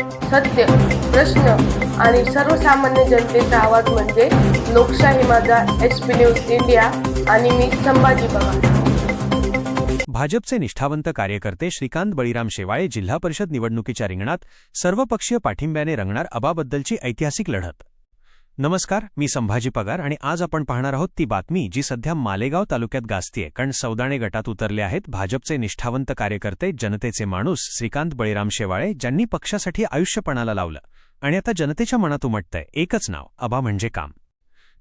सत्य प्रश्न आणि सर्वसामान्य जनतेचा आवाज म्हणजे लोकशाही माझा एस पी न्यूज इंडिया आणि मी संभाजी पवार. भाजपचे निष्ठावंत कार्यकर्ते श्रीकांत बळीराम शेवाळे जिल्हा परिषद निवडणुकीच्या रिंगणात सर्वपक्षीय पाठिंब्याने रंगणार अबाबद्दलची ऐतिहासिक लढत. नमस्कार मी संभाजी पगार आणि आज आपण पाहणार आहोत ती बातमी जी सध्या मालेगाव तालुक्यात गाजतीये. कारण सौदाणे गटात उतरले आहेत भाजपचे निष्ठावंत कार्यकर्ते जनतेचे माणूस श्रीकांत बळीराम शेवाळे ज्यांनी पक्षासाठी आयुष्यपणाला लावलं. आणि आता जनतेच्या मनात उमटतंय एकच नाव अबा म्हणजे काम.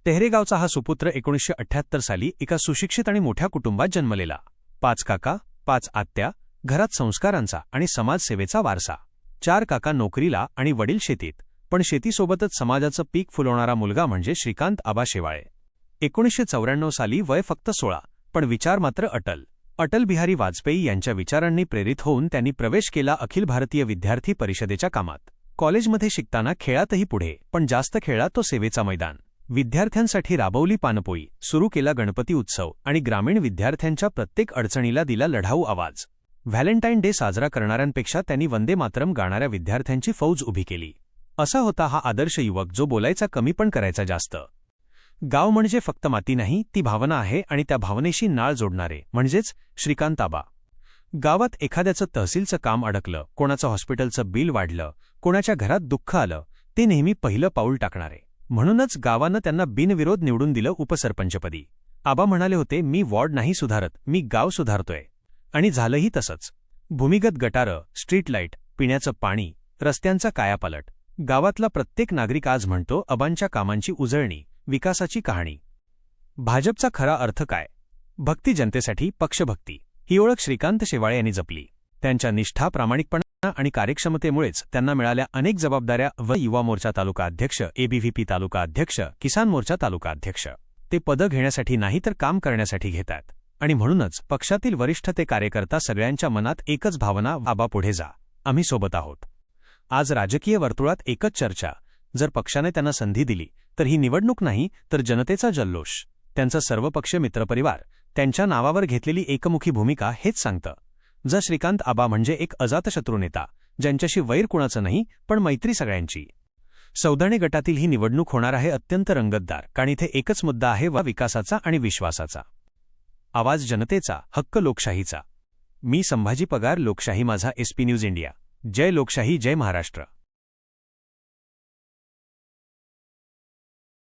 तेहरेगावचा हा सुपुत्र एकोणीसशे अठ्ठ्याहत्तर साली एका सुशिक्षित आणि मोठ्या कुटुंबात जन्मलेला. पाच काका पाच आत्या घरात संस्कारांचा आणि समाजसेवेचा वारसा. चार काका नोकरीला आणि वडील शेतीत. पण शेतीसोबतच समाजाचं पीक फुलवणारा मुलगा म्हणजे श्रीकांत आबा शेवाळे एकोणीसशे चौऱ्याण्णव साली वय फक्त सोळा पण विचार मात्र अटल. अटल बिहारी वाजपेयी यांच्या विचारांनी प्रेरित होऊन त्यांनी प्रवेश केला अखिल भारतीय विद्यार्थी परिषदेच्या कामात. कॉलेजमध्ये शिकताना खेळातही पुढे पण जास्त खेळला तो सेवेचा मैदान. विद्यार्थ्यांसाठी राबवली पानपोई सुरू केला गणपती उत्सव आणि ग्रामीण विद्यार्थ्यांच्या प्रत्येक अडचणीला दिला लढाऊ आवाज. व्हॅलेंटाईन डे साजरा करणाऱ्यांपेक्षा त्यांनी वंदे मातरम गाणाऱ्या विद्यार्थ्यांची फौज उभी केली. असा होता हा आदर्श युवक जो बोलायचा कमी पण करायचा जास्त. गाव म्हणजे फक्त माती नाही ती भावना आहे आणि त्या भावनेशी नाळ जोडणारे म्हणजेच श्रीकांताबा. गावात एखाद्याचं तहसीलचं काम अडकलं कोणाचं हॉस्पिटलचं बिल वाढलं कोणाच्या घरात दुःख आलं ते नेहमी पहिलं पाऊल टाकणारे. म्हणूनच गावानं त्यांना बिनविरोध निवडून दिलं उपसरपंचपदी. आबा म्हणाले होते मी वॉर्ड नाही सुधारत मी गाव सुधारतोय. आणि झालंही तसंच. भूमिगत गटारं स्ट्रीट लाइट पिण्याचं पाणी रस्त्यांचा कायापालट. गावातला प्रत्येक नागरिक आज म्हणतो अबांच्या कामांची उजळणी विकासाची कहाणी. भाजपचा खरा अर्थ काय? भक्ती जनतेसाठी पक्षभक्ती. ही ओळख श्रीकांत शेवाळे यांनी जपली. त्यांच्या निष्ठा प्रामाणिकपणा आणि कार्यक्षमतेमुळेच त्यांना मिळाल्या अनेक जबाबदाऱ्या व युवा मोर्चा तालुका अध्यक्ष एबीव्हीपी तालुका अध्यक्ष किसान मोर्चा तालुका अध्यक्ष. ते पदं घेण्यासाठी नाही तर काम करण्यासाठी घेतात. आणि म्हणूनच पक्षातील वरिष्ठ ते कार्यकर्ता सगळ्यांच्या मनात एकच भावना बाबा पुढे जा. आम्ही सोबत आहोत. आज राजकीय वर्तुळात एकच चर्चा. जर पक्षाने त्यांना संधी दिली तर ही निवडणूक नाही तर जनतेचा जल्लोष. त्यांचा सर्वपक्षीय मित्रपरिवार त्यांच्या नावावर घेतलेली एकमुखी भूमिका हेच सांगतं. जर श्रीकांत आबा म्हणजे एक अजातशत्रू नेता ज्यांच्याशी वैर कुणाचं नाही पण मैत्री सगळ्यांची. सौदाणे गटातील ही निवडणूक होणार आहे अत्यंत रंगतदार कारण इथे एकच मुद्दा आहे वा विकासाचा आणि विश्वासाचा. आवाज जनतेचा हक्क लोकशाहीचा. मी संभाजी पगार लोकशाही माझा एसपी न्यूज इंडिया. जय लोकशाही जय महाराष्ट्र.